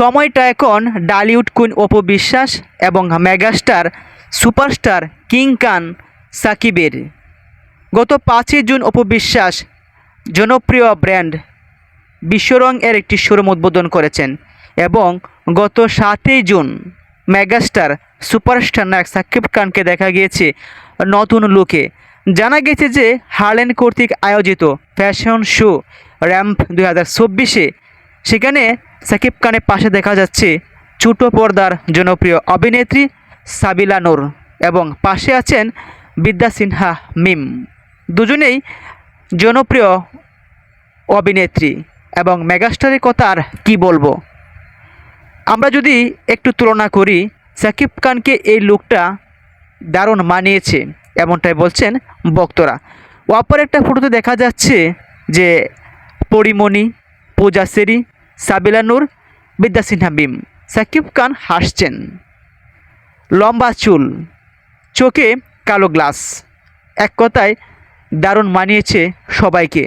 সময়টা এখন ডালিউড কুইন অপু বিশ্বাস এবং মেগাস্টার সুপারস্টার কিং খান সাকিবের। গত পাঁচই জুন অপু বিশ্বাস জনপ্রিয় ব্র্যান্ড বিশ্বরং এর একটি শোরুম উদ্বোধন করেছেন এবং গত সাতই জুন মেগাস্টার সুপারস্টার নায়ক সাকিব খানকে দেখা গিয়েছে নতুন লুকে। জানা গেছে যে হার্লেন কর্তৃক আয়োজিত ফ্যাশন শো র্যাম্প দুই হাজার চব্বিশে সেখানে সাকিব খানের পাশে দেখা যাচ্ছে ছোটো পর্দার জনপ্রিয় অভিনেত্রী সাবিলা নূর এবং পাশে আছেন বিদ্যা সিনহা মিম। দুজনেই জনপ্রিয় অভিনেত্রী এবং মেগাস্টারের কথা আর কী বলব? আমরা যদি একটু তুলনা করি, সাকিব খানকে এই লুকটা দারুণ মানিয়েছে, এমনটাই বলছেন বক্তরা অপর একটা ফটোতে দেখা যাচ্ছে যে পরিমণি, পূজা পূজাসেরি সাবিলা নূর, বিদ্যা সিনহা বিম সাকিব খান হাসছেন। লম্বা চুল, চোখে কালো গ্লাস, এক কথায় দারুণ মানিয়েছে সবাইকে।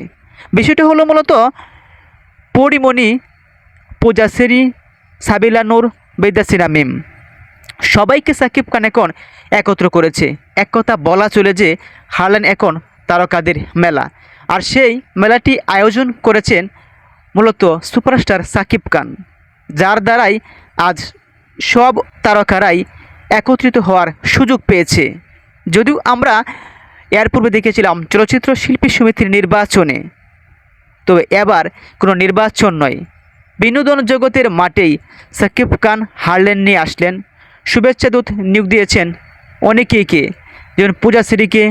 বিষয়টা হলো মূলত পরিমণি পূজাসেরি সাবিলা নূর বিদ্যাসিনা মিম সবাইকে সাকিব খান এখন একত্র করেছে। এক কথা বলা চলে যে, হারলেন এখন তারকাদের মেলা। আর সেই মেলাটি আয়োজন করেছেন মূলত সুপারস্টার সাকিব খান, যার দ্বারাই আজ সব তারকারাই একত্রিত হওয়ার সুযোগ পেয়েছে। যদিও আমরা এর পূর্বে দেখেছিলাম চলচ্চিত্র শিল্পী সমিতির নির্বাচনে। তবে এবার কোনো নির্বাচন নয়। বিনোদন জগতের মাঠেই সাকিব খান হারলেন নিয়ে আসলেন। শুভেচ্ছা দূত নিয়োগ দিয়েছেন অনেকেইকে যেমন পূজা শ্রীকে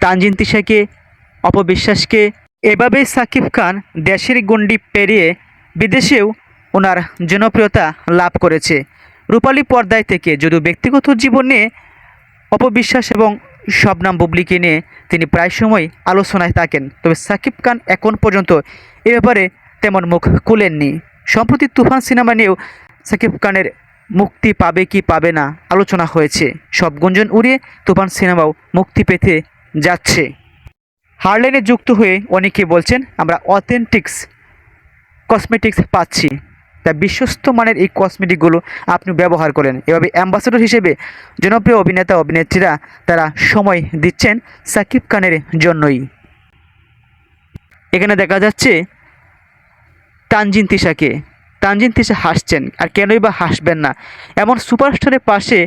তানজিন তিশাকে, অপবিশ্বাসকে এভাবেই সাকিব খান দেশের গণ্ডি পেরিয়ে বিদেশেও ওনার জনপ্রিয়তা লাভ করেছে। রূপালী পর্দায় থেকে যদিও ব্যক্তিগত জীবনে অপবিশ্বাস এবং শবনাম বুবলিকে নিয়ে তিনি প্রায় সময় আলোচনায় থাকেন, তবে সাকিব খান এখন পর্যন্ত এ ব্যাপারে তেমন মুখ খুলেননি। সম্প্রতি তুফান সিনেমা নিয়েও সাকিব খানের মুক্তি পাবে কি পাবে না আলোচনা হয়েছে। সব গুঞ্জন উড়িয়ে তুফান সিনেমাও মুক্তি পেতে যাচ্ছে। হারলেনে যুক্ত হয়ে অনেকে বলছেন, আমরা অথেন্টিক্স কসমেটিক্স পাচ্ছি। তা বিশ্বস্ত মানের এই কসমেটিকগুলো আপনি ব্যবহার করেন। এভাবে অ্যাম্বাসেডর হিসেবে জনপ্রিয় অভিনেতা, অভিনেত্রীরা তারা সময় দিচ্ছেন সাকিব খানের জন্যই। এখানে দেখা যাচ্ছে তানজিন তিশাকে। তানজিন তিশা হাসছেন, আর কেনই বা হাসবেন না। এমন সুপারস্টারের পাশে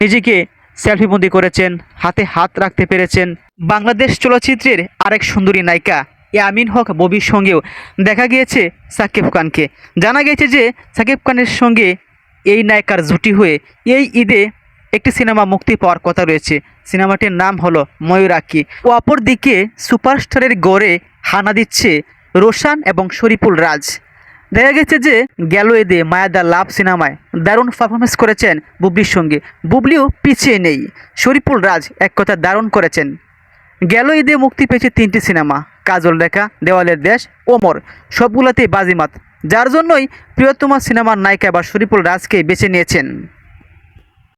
নিজেকে সেলফিবন্দি করেছেন, হাতে হাত রাখতে পেরেছেন। বাংলাদেশ চলচ্চিত্রের আরেক সুন্দরী নায়িকা ইয়ামিন হক ববির সঙ্গেও দেখা গিয়েছে সাকিব খানকে। জানা গেছে যে সাকিব খানের সঙ্গে এই নায়িকার জুটি হয়ে এই ঈদে একটি সিনেমা মুক্তি পাওয়ার কথা রয়েছে। সিনেমাটির নাম হলো ময়ূরাক্ষী। ও অপরদিকে সুপারস্টারের গড়ে হানা দিচ্ছে রোশান এবং শরীফুল রাজ। দেখা গেছে যে গেল এদে মায়াদা লাভ সিনেমায় দারুণ পারফরমেন্স করেছেন বুবলির সঙ্গে। বুবলিও পিছিয়ে নেই। শরীফুল রাজ এক কথা দারুণ করেছেন। গেল ঈদে মুক্তি পেয়েছে তিনটি সিনেমা। কাজল রেখা, দেওয়ালের দেশ, ওমর, সবগুলোতেই বাজিমাত। যার জন্যই প্রিয়তমা সিনেমার নায়িকা বা শরীফুল রাজকে বেছে নিয়েছেন।